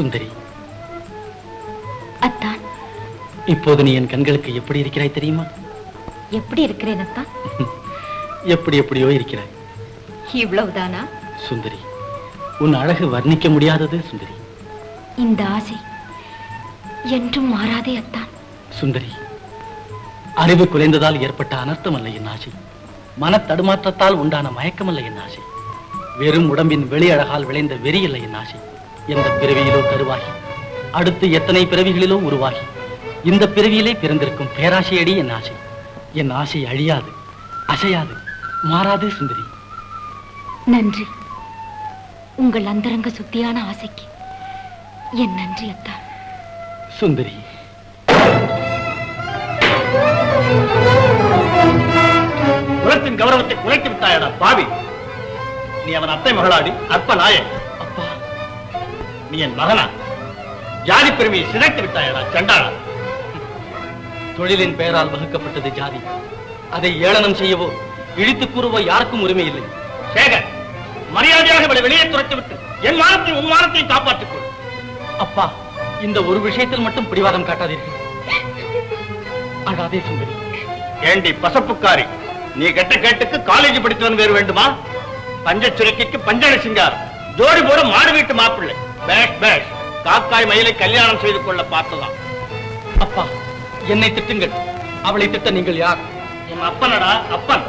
சுந்தரி. அத்தான். இப்போது நீ என் கண்களுக்கு எப்படி இருக்கிறாய் தெரியுமா? எப்படி இருக்கிறேன் அத்தான்? எப்படி எப்படியோ இருக்கிறாய். இவ்வளவுதானா? சுந்தரி உன் அழகு வர்ணிக்க முடியாதது சுந்தரி. இந்த ஆசை என்றும் மாறாதே அத்தான். சுந்தரி அறிவு குலைந்ததால் ஏற்பட்ட அனர்த்தம் அல்ல என் ஆசை. மன தடுமாற்றத்தால் உண்டான மயக்கமல்ல என் ஆசை. வெறும் உடம்பின் வெளி அழகால் விளைந்த வெறி அல்ல என் ஆசை. எந்த பிறவியிலோ கருவாகி அடுத்து எத்தனை பிறவிகளிலோ உருவாகி இந்த பிறவியிலே பிறந்திருக்கும் பேராசையடி என் ஆசை. என் ஆசை அழியாது அசையாது மாறாது சுந்தரி. நன்றி. உங்கள் அந்தரங்க சுத்தியான ஆசைக்கு என் நன்றி அத்தான் சுந்தரி. குலத்தின் கௌரவத்தை குலைத்து விட்டாயடா பாவி. நீ அவன் அத்தை மகளாடி அற்ப அப்பா நீ என் மகனா? ஜாதி பெருமையை சிதைத்து விட்டாயடா சண்டாளா? தொழிலின் பெயரால் வகுக்கப்பட்டது ஜாதி. அதை ஏளனம் செய்யவோ இழித்து கூறுவோ யாருக்கும் உரிமை இல்லை சேகர் மரியாதையாக இவளை வெளியே துரத்துவிட்டு என் மானத்தை உன் மானத்தையும் காப்பாற்றிக்கொள் அப்பா இந்த ஒரு விஷயத்தில் மட்டும் பிடிவாதம் காட்டாதீர்கள். அழாதே சுந்தரி. ஏண்டி பசப்புக்காரி நீ கெட்ட கேட்டுக்கு காலேஜ் படித்தவன் வேறு வேண்டுமா? பஞ்ச சுரக்கிக்கு பஞ்சன சிங்கார் ஜோடி போட மாடு வீட்டு மாப்பிள்ளை. பேஷ் பேஷ். காக்காய் மயிலை கல்யாணம் செய்து கொள்ள பார்த்ததாம் அப்பா என்னை திட்டுங்கள். அவளை திட்ட நீங்கள் யார்? என் அப்பனடா அப்பன்.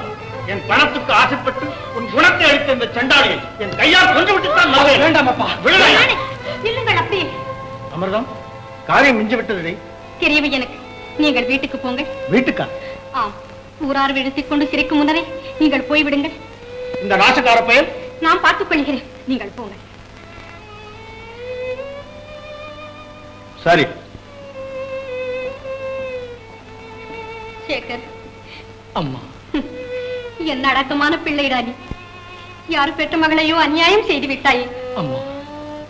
என் பணத்துக்கு ஆசைப்பட்டு உன் குணத்தை அளித்த இந்த சண்டாளியை என் கையால் கொண்டு விட்டுத்தான் நம்புகிறேன். வேண்டாம் அப்பா. விடுதலை. இல்லுங்கள் அப்படியே அமிர்தம் காரியம் மிஞ்சி விட்டது தெரியவே எனக்கு. நீங்கள் வீட்டுக்கு போங்கள். வீட்டுக்கா? ஆம் ஊரார் விடுத்திக் கொண்டு சிரிக்கும் முன்னரே நீங்கள் போய்விடுங்கள். இந்த நாசக்கார பயல்? நான் பார்த்துக் கொள்கிறேன். நீங்கள் போங்கள். சரி. சேகர். அம்மா. என்ன அடக்கமான பிள்ளைடா நீ யார் பெற்ற மகளையோ அநியாயம் செய்து விட்டாயே அம்மா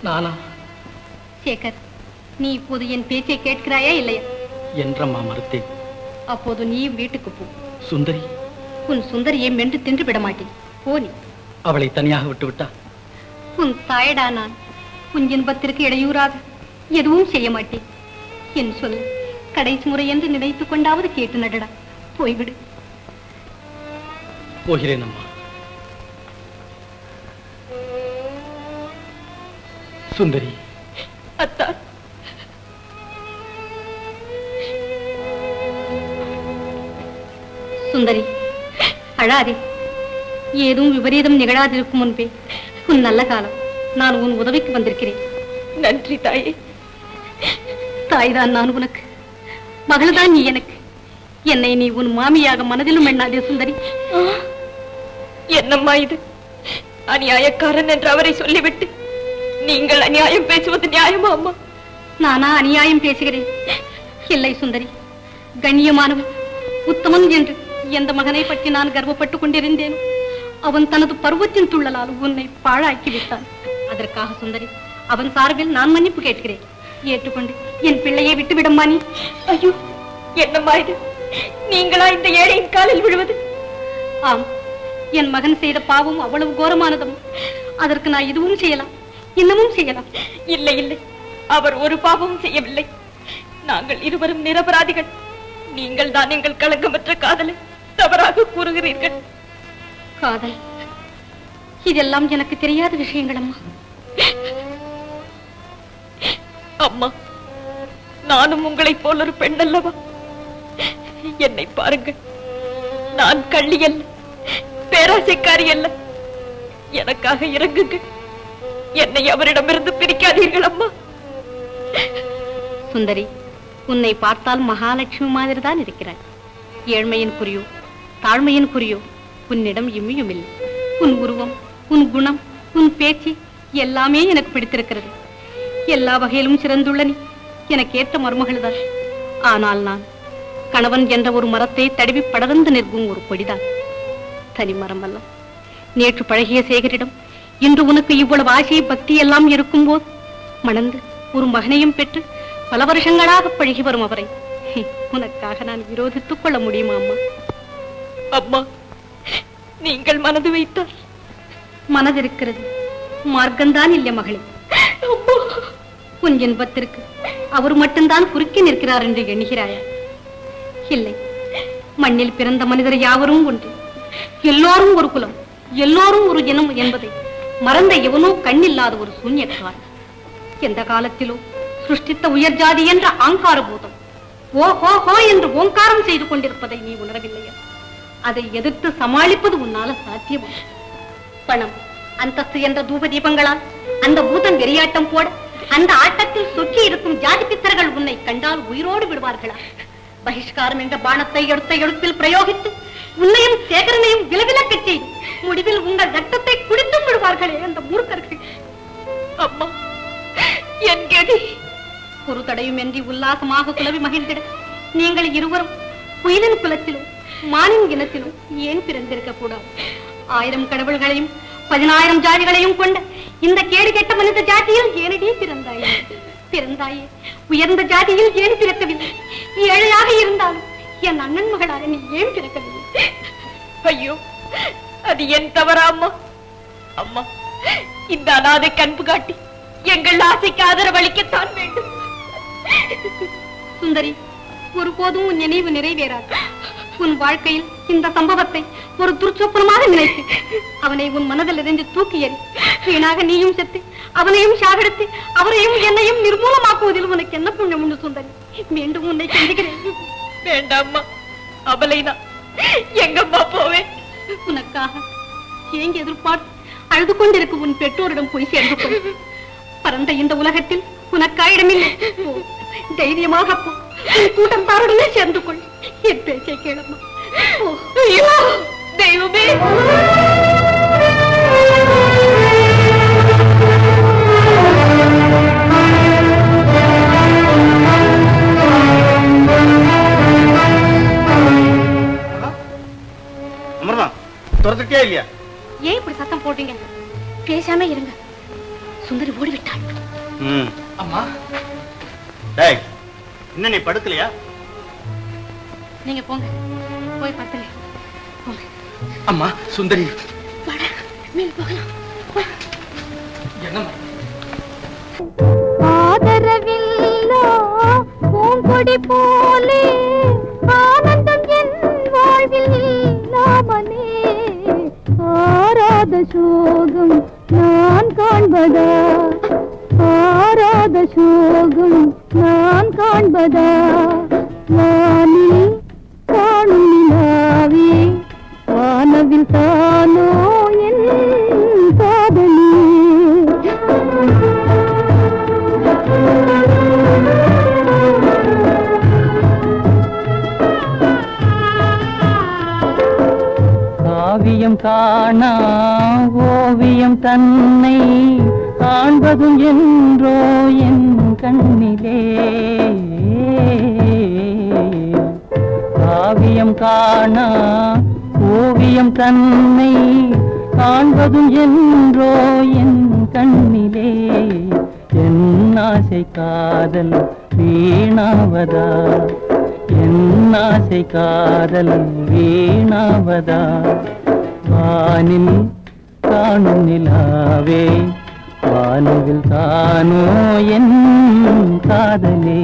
நானா? சேகர் நீ இப்போது என் பேச்சை கேட்கிறாயா இல்லையா? என்றம்மா மறுத்தேன். அப்போது நீயும் வீட்டுக்கு போ. சுந்தரி. உன் சுந்தரியை மென்று தின்று விட மாட்டேன். போ நீ. அவளை தனியாக விட்டு விட்டா உன் தாயடா நான். உன் இன்பத்திற்கு இடையூறாக. எதுவும் செய்ய மாட்டேன். என் சொல் கடைசி முறை என்று நினைத்துக் கொண்டாவது கேட்டு நடடா. போய்விடு. போகிறேன் அம்மா. சுந்தரி. அத்தா. சுந்தரி அழாதே. ஏதும் விபரீதம் நிகழாதிருக்கும் முன்பே உன் நல்ல காலம் நான் உன் உதவிக்கு வந்திருக்கிறேன். நன்றி தாயே. தாய்தான் நான் உனக்கு. மகள்தான் நீ எனக்கு. என்னை நீ உன் மாமியாக மனதிலும் எண்ணாதே சுந்தரி. என்னம்மா இது? அநியாயக்காரன் என்று அவரை சொல்லிவிட்டு நீங்கள் அநியாயம் பேசுவது நியாயமா அம்மா? நானா அநியாயம் பேசுகிறேன்? இல்லை சுந்தரி. கண்ணியமானவன் உத்தமன் என்று எந்த மகனை பற்றி நான் கர்வப்பட்டுக் கொண்டிருந்தேனோ அவன் தனது பருவத்தின் துள்ளலால் உன்னை பாழாக்கி விட்டான். அதற்காக சுந்தரி அவன் சார்பில் நான் மன்னிப்பு கேட்கிறேன். ஏற்றுக்கொண்டு என் பிள்ளையை விட்டுவிடம்மா நீ ஐயோ என்னம்மா இது நீங்களா இந்த ஏழையின் காலில் விழுவது? ஆம் என் மகன் செய்த பாவம் அவ்வளவு கோரமானதும் அதற்கு நான் இதுவும் செய்யலாம் இன்னமும் செய்யலாம். இல்லை இல்லை அவர் ஒரு பாவமும் செய்யவில்லை. நாங்கள் இருவரும் நிரபராதிகள். நீங்கள் தான் எங்கள் களங்கமற்ற காதலை தவறாக கூறுகிறீர்கள். காதல் இதெல்லாம் எனக்கு தெரியாத விஷயங்கள் அம்மா. அம்மா நானும் உங்களைப் போல ஒரு பெண் அல்லவா என்னை பாருங்கள் நான் கள்ளி அல்ல பேராசைக்காரி அல்ல. எனக்காக இறங்குங்க என்னை அவரிடமிருந்து பிரிக்காதீர்கள் அம்மா. சுந்தரி உன்னை பார்த்தால் மகாலட்சுமி மாதிரி தான் இருக்கிறாய். ஏழ்மையின் குறியோ தாழ்மையின் குறியோ உன்னிடம் இம்மியும் இல்லை. உன் உருவம் உன் குணம் உன் பேச்சு எல்லாமே எனக்கு பிடித்திருக்கிறது. எல்லா வகையிலும் சிறந்துள்ள நீ. எனக்கு ஏற்ற மருமகள் தான். ஆனால் நான் கணவன் என்ற ஒரு மரத்தை தடவி படர்ந்து நிற்கும் ஒரு கொடிதான் தனி மரம் அல்ல நேற்று பழகிய சேகரிடம் இன்று உனக்கு இவ்வளவு ஆசை பக்தி எல்லாம் இருக்கும்போது மணந்து ஒரு மகனையும் பெற்று பல வருஷங்களாக பழகி வரும் அவரை. உனக்காக நான் விரோதித்துக் கொள்ள முடியுமா அம்மா? அம்மா நீங்கள் மனது வைத்தால். மனதிருக்கிறது. மார்க்கம்தான் இல்லை மகளே? உன் இன்பத்திற்கு அவர் மட்டும்தான் குறுக்கி நிற்கிறார் என்று எண்ணுகிறாயா? இல்லை. மண்ணில் பிறந்த மனிதர் யாவரும் ஒன்று. எல்லோரும் ஒரு குலம். எல்லோரும் ஒரு இனம் என்பதை மறந்த எவனோ கண்ணில்லாத ஒரு சூன்யக்காரன். எந்த காலத்திலோ சிருஷ்டித்த உயர் ஜாதி என்ற ஆங்கார பூதம் ஓ ஹோ ஹோ என்று ஓங்காரம் செய்து கொண்டிருப்பதை நீ உணரவில்லையா? அதை எதிர்த்து சமாளிப்பது உன்னால சாத்தியமா? பணம் அந்தஸ்து என்ற தூப தீபங்களால் அந்த பூதம் வெறியாட்டம் போட அந்த ஆட்டத்தில் சுற்றி இருக்கும் ஜாதி பித்தர்கள் உன்னை கண்டால் உயிரோடு விடுவார்களா? பகிஷ்காரம் என்ற பானத்தை எடுத்த எடுப்பில் பிரயோகித்து உன்னையும் சேகரனையும் விலவிலக்கச் செய்து முடிவில் உங்கள் ரத்தத்தை குடித்தும் விடுவார்களே அந்த மூர்க்கர்கள். அம்மா என் கதி. ஒரு தடையுமின்றி உல்லாசமாக குலவி மகிழ்ந்திட நீங்கள் இருவரும் குயிலின் குலத்திலும் மானின் இனத்திலும் ஏன் பிறந்திருக்க கூடாது ஆயிரம் கடவுள்களையும் பதினாயிரம் ஜாதிகளையும் கொண்ட இந்த கேடு கெட்ட மனித ஜாதியில் ஏனடி பிறந்தாயே? பிறந்தாயே. உயர்ந்த ஜாதியில் ஏன் பிறக்கவில்லை? ஏழையாக இருந்தாலும் என் அண்ணன் மகளாக நீ ஏன் பிறக்கவில்லை? ஐயோ அது என் தவறா அம்மா? அம்மா இந்த அனாதை கண்பு காட்டி எங்கள் ஆசைக்கு ஆதரவளிக்கத்தான் வேண்டும். சுந்தரி ஒருபோதும் உன் நினைவு நிறைவேறாது. உன் வாழ்க்கையில் இந்த சம்பவத்தை ஒரு துர்ச்சொப்பனமாக நினைத்து அவனை உன் மனதில் இருந்து தூக்கி எறி வீணாக நீயும் செத்து அவனையும் சாகடித்து அவரையும் என்னையும் நிர்மூலமாக்குவதில் உனக்கு என்ன புண்ணியம் உண்டு சுந்தரி? மீண்டும் உன்னை சந்திக்கிறேன். வேண்டாம்மா. அபலைதான் எங்கம்மா போவேன்? உனக்காக ஏங்கி எதிர்பார்த்து அழுது கொண்டிருக்கும் உன் பெற்றோரிடம் போய் சேர்ந்து கொள். பரந்த இந்த உலகத்தில் உனக்கா இடமில்லை தைரியமாக போ. கூட்டத்தாருடனே சேர்ந்து கொள். என் பேச்சை கேளம்மா போ. ஐயோ தெய்வமே. துரத்துக்கே இல்லையா? ஏன் இப்படி சத்தம் போட்டீங்க? பேசாம இருங்க. சுந்தரி ஓடிவிட்டாள் ம். அம்மா. டேய் இன்னும் நீ படுக்கலையா? நீங்க போங்க. போய் பத்துங்க போங்க. அம்மா சுந்தரி. மேல போகலாம். என்னம்மா? ஆதரவில்லா பூங்கொடி போலே ஆனந்தம் என் வாழ்வில் இல்லாமலே ஆராத சோகம் நான் காண்பதா? ஆராத சோகம் நான் காண்பதா? கண்ணிலே. காவியம் காணா ஓவியம் தன்னை காண்பதும் என்றோ என் கண்ணிலே. என் ஆசை காதல் வீணாவதா? என் ஆசை காதல் வீணாவதா? வானில் காணும் நிலாவே வானுவில் தானோ என் காதலே.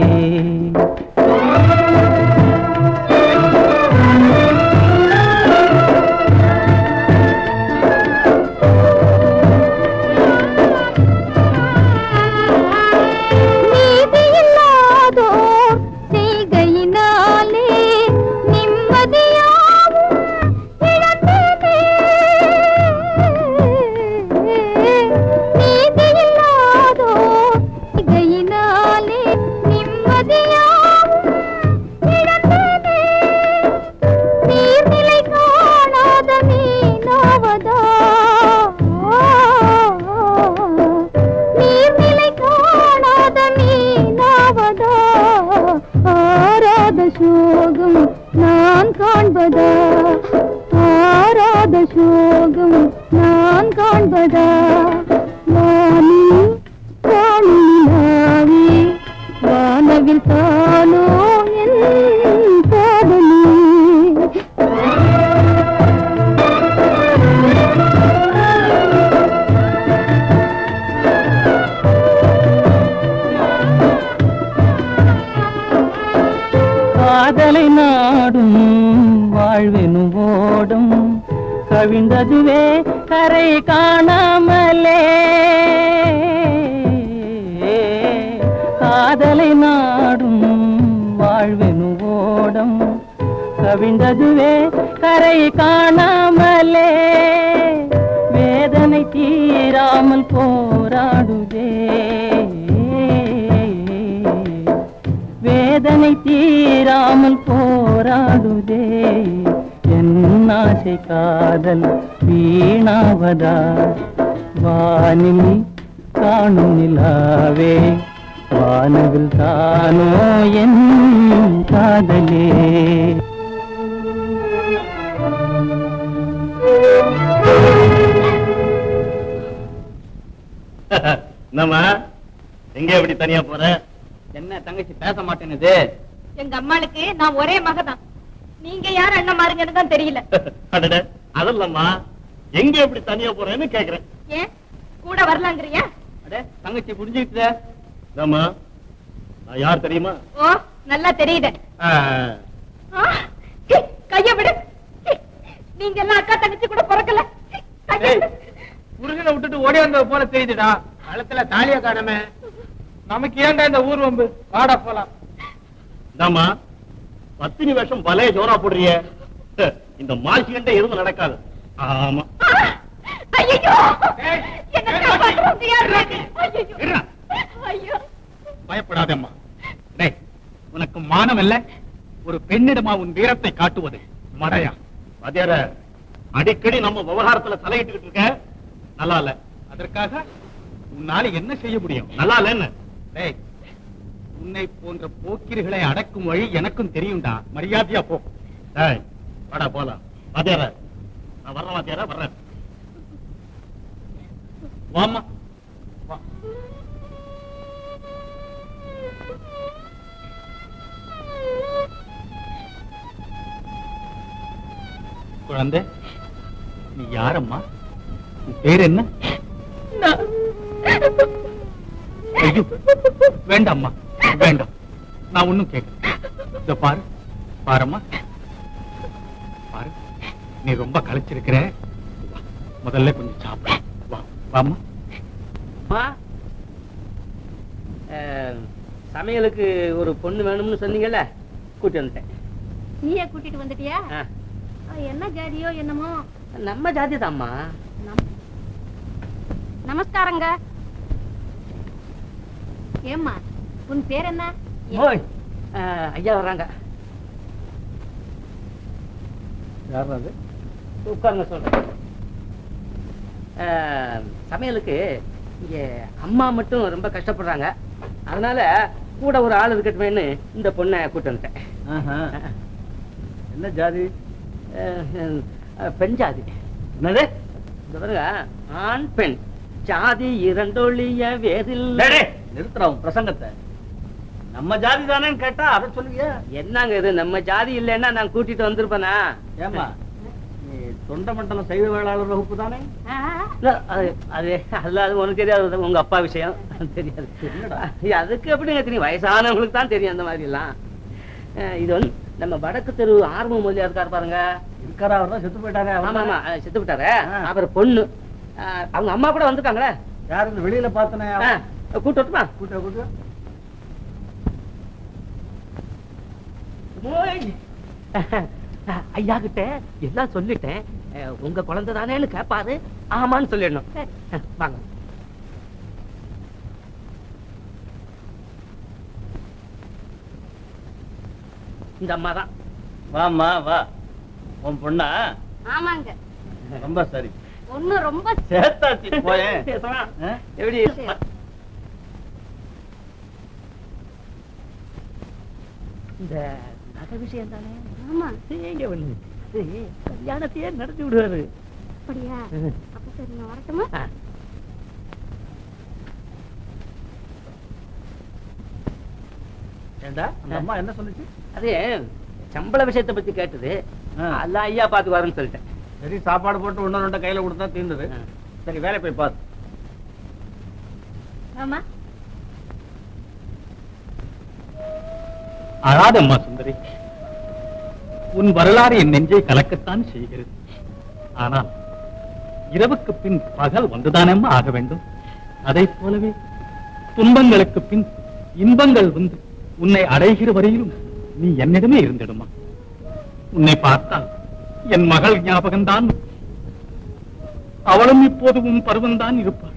போகும். நான் காண்பதா? கரை காணாமலே. காதலை நாடும் வாழ்வெனு ஓடம் கவிழ்ந்ததுவே கரை காணாமலே. வேதனை தீராமல் போராடுதே. வேதனை தீராமல் போராடுதே. என் ஆசை காதல் வீணாவதா? வானில் காணும் நிலாவே வானவில் தானோ என் காதலே. நம்ம எங்க எப்படி தனியா போற? என்ன தங்கச்சி பேச மாட்டேனுது எங்க அம்மாளுக்கு நான் ஒரே மகதான் நீங்க யார் அண்ணன் மாறுங்கன்னு தான் தெரியல. அதல்லம்மா எங்க எப்படி தனியா போறேன்னு கேக்குறேன். ஏன்? கூட வரலாங்கிறியா? அடே தங்கச்சி புரிஞ்சுக்கிட்ட நம்ம நான் யார் தெரியுமா? ஓ நல்லா தெரியுது. கைய விடு. நீங்க எல்லாம் அக்கா தங்கச்சி கூட பிறக்கல. முருகனை விட்டுட்டு ஓடி வந்தது போல தெரியுதுடா. கழுத்துல தாலிய காணமே. நமக்கு ஏன்டா இந்த ஊர் வம்பு வாடா போலாம். இந்தாம்மா பத்தினி வேஷம் பலே ஜோரா போடுறிய. இந்த மாசிகண்ட எதுவும் நடக்காது. ஆமா. என்ன! பயப்படாதம்மா. டேய் உனக்கு மானம் இல்ல? ஒரு பெண்ணிடமா உன் வீரத்தை காட்டுவது மடையா? வாத்தியார அடிக்கடி நம்ம விவகாரத்துல தலையிட்டுக்கிட்டு இருக்க? நல்லா இல்ல. அதற்காக உன்னால என்ன செய்ய முடியும்? நல்லா இல்லன்னு டேய் உன்னை போன்ற போக்கிரிகளை அடக்கும் வழி எனக்கும் தெரியும்டா. மரியாதையா போ. வாடா போலாம். வாத்தியார நான் வர்றேன் வாத்தியார வர்றேன். வாமா குழந்தை நீ யாரம்மா? பேர் என்ன? ஐயோ வேண்டாம்மா. வேண்டாம். நான் ஒண்ணும் கேட்க இத பாரு பாரம்மா. பாரு நீ ரொம்ப களைச்சிருக்கிற. முதல்ல கொஞ்சம் சாப்பிடு. வா சமையலுக்கு ஒரு பொண்ணு வேணும்னு சொன்னீங்கல்ல கூட்டி வந்துட்டேன். நீயே கூட்டிட்டு வந்துட்டியா? என்ன ஜாதியோ என்னமோ? நம்ம ஜாதி தான்மா நமஸ்காரங்க. ஏம்மா உன் பேர் என்ன ஓய் அஹ், ஐயா வர்றாங்க. யார் அது? உட்காருங்க சொல்றேன். அஹ், சமையலுக்கு இங்க அம்மா மட்டும் ரொம்ப கஷ்டப்படுறாங்க. அதனால கூட ஒரு ஆள் இருக்கட்டுமேன்னு இந்த பொண்ணை கூட்டு வந்துட்டேன். என்ன ஜாதி? பெண் ஜாதி. என்னது? இந்த பாருங்க ஆண் பெண். ஜாதி இரண்டொழிய வேறில் நிறுத்துறோம் பிரசங்கத்தை. நம்ம ஜாதி தானேன்னு கேட்டா அதை சொல்லுவியா. என்னங்க இது? நம்ம ஜாதி இல்லைன்னா நான் கூட்டிட்டு வந்திருப்பேனா? ஏமா நீ தொண்ட மண்டலம் சைவ வேளாளர் வகுப்பு தானே? அது அது அதுல அது உனக்கு தெரியாது. உங்க அப்பா விஷயம். தெரியாது? அதுக்கு எப்படிங்க தெரியும்? வயசானவங்களுக்கு தான் தெரியும் அந்த மாதிரி எல்லாம். இது வந்து நம்ம வடக்கு தெரு ஆர்வம் முதலியா இருக்காரு பாருங்க. இருக்காரா? அவர் தான் செத்து ஆமா ஆமா. செத்து ஆ. அவர் பொண்ணு. அவங்க அம்மா கூட வந்திருக்காங்களே. யாரு வெளியில பார்த்தனே? அஹ், கூட்டு வரட்டுமா? கூட்ட கூட்ட ஐயா கிட்ட எல்லாம் சொல்லிட்டேன். உங்க குழந்தை தானேன்னு கேட்பாரு ஆமான்னு சொல்லிடணும். வாங்க. இந்த அம்மா தான். வாம்மா வா. உன் பொண்ணா? ஆமாங்க. ரொம்ப சரி. ஒண்ணு ரொம்ப சேர்த்தாச்சு போயேன்? எப்படி? இந்த நகை விஷயம் தானே? ஆமா. எங்க இது கல்யாணத்தையே நடத்தி விடுவாரு. அப்படியா? அப்ப சரி நான் வரட்டுமா? ஆ. ஏண்டா அந்த அம்மா என்ன சொல்லுச்சு அது சம்பள விஷயத்தை பத்தி கேட்டது. அல்ல ஐயா பாத்துக்குவாருன்னு சொல்லிட்டேன். சரி சாப்பாடு போட்டு ஒண்ணு ரெண்டு கையில கொடுத்தா தீர்ந்தது. சரி வேலை போய் பாரு. ஆமா அழாதம்மா சுந்தரி. உன் வரலாறு என் நெஞ்சை கலக்கத்தான் செய்கிறது. ஆனால் இரவுக்கு பின் பகல் வந்துதானம்மா ஆக வேண்டும்? அதை போலவே துன்பங்களுக்கு பின் இன்பங்கள் வந்து உன்னை அடைகிற வரையிலும் நீ என்னிடமே இருந்திடுமா? உன்னை பார்த்தால் என் மகள் ஞாபகம்தான். அவளும் இப்போது உன் பருவம்தான் இருப்பாள்.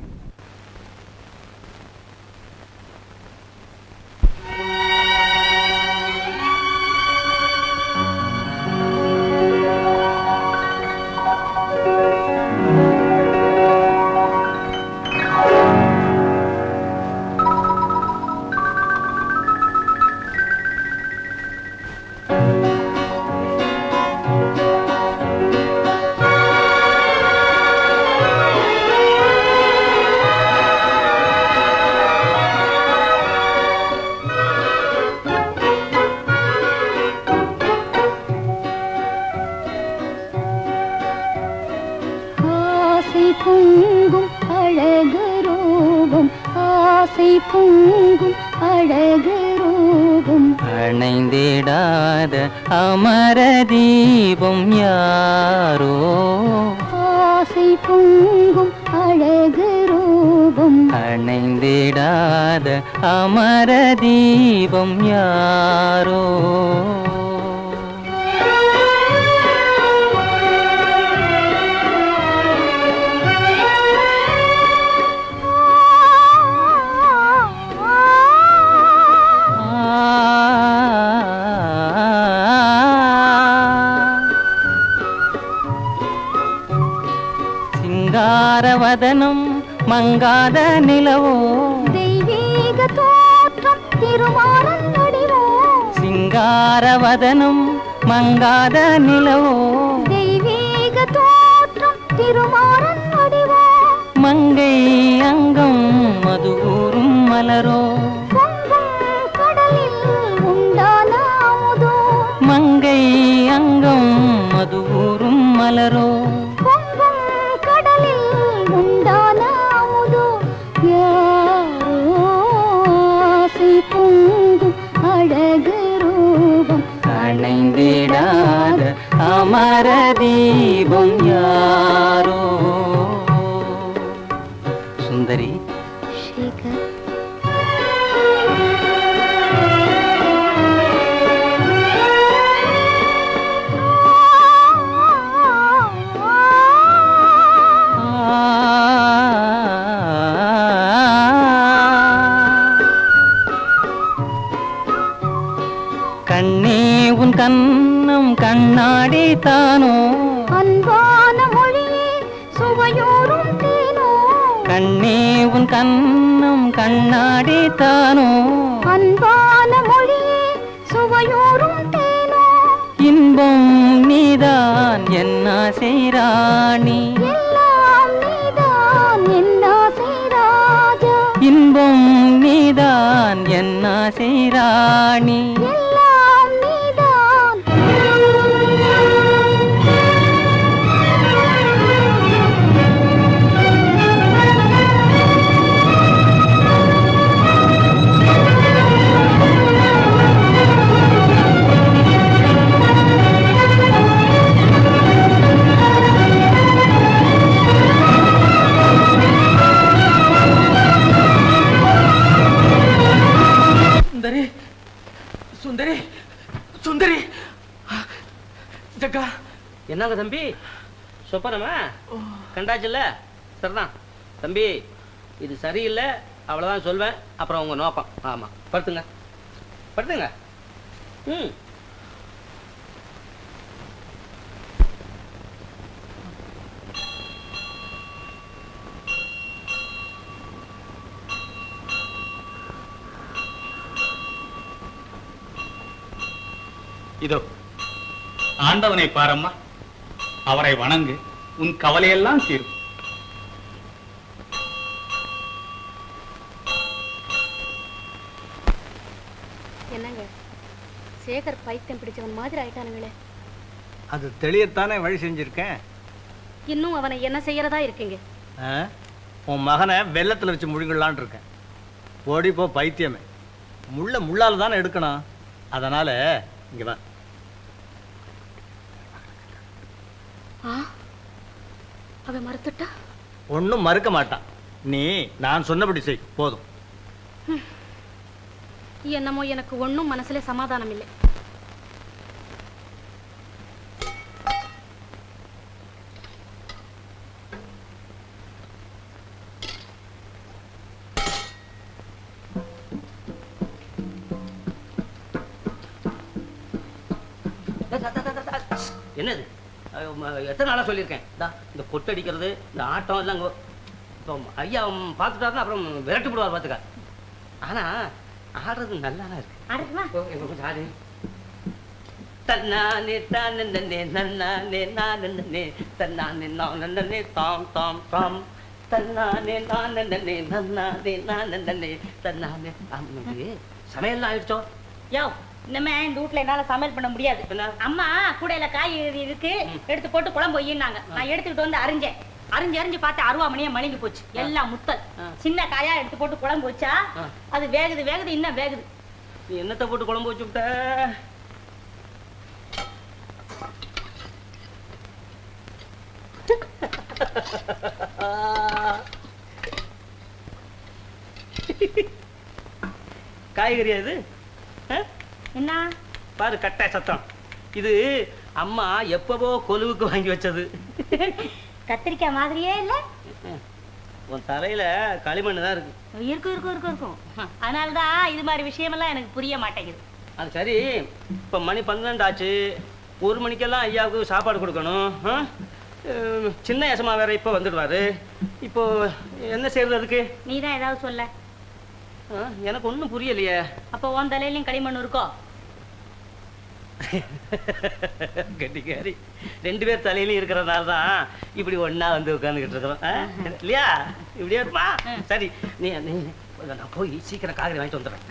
சிங்காரவதனம் மங்காத நிலவோ? தெய்வீக தோற்றம் திருமாறன் நடிவோ சிங்காரவதனம் மங்காத நிலவோ? தெய்வீக தோற்றம் திருமாறன் நடிவோ மங்கை அங்கம் மலரோ? கடலில் உண்டான அமுதோ? மங்கை அங்கம் மதுகூறும் மலரோ? மறதி. கண்ணம் கண்ணாடி தானோ? அன்பான மொழியே சுவையோரும் தேனோ? கண்ணே உன் கண்ணம் கண்ணாடி தானோ? அன்பான மொழியே சுவையோரும் தேனோ? இன்பம் நீதான் என்ன செய்ராஜா இன்பம் நீதான் என்ன செய்ராணி என்னங்க தம்பி. சொப்பனமா? கண்டாச்சுல்ல? சரிதான். தம்பி இது சரியில்லை. அவ்வளவுதான் சொல்வேன். அப்புறம் உங்க நோக்கம். ஆமா. படுத்துங்க. படுத்துங்க. ம். இதோ ஆண்டவனை பாரம்மா. அவரை வணங்கு. உன் கவலையெல்லாம் தீரும் என்னங்க? சேகர் பைத்தியம் பிடிச்சவன் மாதிரி ஆயிட்டானுங்களே. அது தெளியத்தானே வழி செஞ்சிருக்கேன்? இன்னும் அவனை என்ன செய்யறதா இருக்கீங்க? உன் மகனை வெள்ளத்துல வச்சு முழுங்கலான் இருக்கேன். ஓடி போ பைத்தியமே. முள்ள முள்ளால தானே எடுக்கணும். அதனால இங்க வா ஆ அவன் மறுத்துட்டா? ஒண்ணும் மறுக்க மாட்டான் நீ நான் சொன்னபடி செய். போதும். என்னமோ எனக்கு ஒண்ணும் மனசுல சமாதானம் இல்லை எத்தனை நாளா சொல்லியிருக்கேன். இந்தா, இந்த கொட்டடிக்கிறது இந்த ஆட்டம் எல்லாம் இப்போ ஐயா பார்த்துட்டாருன்னா அப்புறம் விரட்டி விடுவார் பார்த்துக்க. ஆனா ஆடுறது நல்லா இருக்கு. ஓ, எங்க கொஞ்சம் ஆடு. தன்னானே தானே நன்னானே நானே தன்னானே நானே தாம் தாம் தாம். தன்னானே நானே நன்னானே நானே தன்னானே. சமையல்லாம் ஆயிடுச்சோ? யோ இனிமே இந்த வீட்ல என்னால சமையல் பண்ண முடியாது? அம்மா கூடையில காய் இருக்கு எடுத்து போட்டு குழம்பு வையினாங்க நான் எடுத்துக்கிட்டு வந்து அரிஞ்சேன். அரிஞ்சு அரிஞ்சு பார்த்து அருவாமணியே மணிக்கு போச்சு. எல்லாம் முத்தல். சின்ன காயா எடுத்து போட்டு குழம்பு வச்சா. அது வேகுது வேகுது இன்னும் வேகுது. நீ என்னத்தை போட்டு குழம்பு வச்சு விட்ட? காய்கறி அது ஆ? என்ன? பாரு கட்டை சத்தம். இது அம்மா எப்பவோ கொலுவுக்கு வாங்கி வச்சது. கத்திரிக்காய் மாதிரியே இல்ல? உன் தலையில களிமண் தான் இருக்கு. இருக்கும் இருக்கும் இருக்கும் இருக்கும். அதனாலதான் இது மாதிரி விஷயமெல்லாம் எனக்கு புரிய மாட்டேங்குது. அது சரி. இப்போ மணி பன்னெண்டு ஆச்சு. ஒரு மணிக்கெல்லாம் ஐயாவுக்கு சாப்பாடு கொடுக்கணும். சின்ன யசமா வேற இப்போ வந்துடுவாரு. இப்போ என்ன செய்யறது அதுக்கு? நீ தான் ஏதாவது சொல்ல. எனக்கு ஒன்றும் புரியலையே. அப்போ உன் தலையிலயும் களிமண் இருக்கோ? கட்டிக்காரி ரெண்டு பேர் தலையிலும் இருக்கிறதுனால தான் இப்படி ஒண்ணா வந்து உட்காந்துக்கிட்டு இருக்கிறோம்? இல்லையா? இப்படியே இருப்பா சரி நீ நீ நான் போய் சீக்கிரம் காய்கறி வாங்கிட்டு வந்துடுறேன்.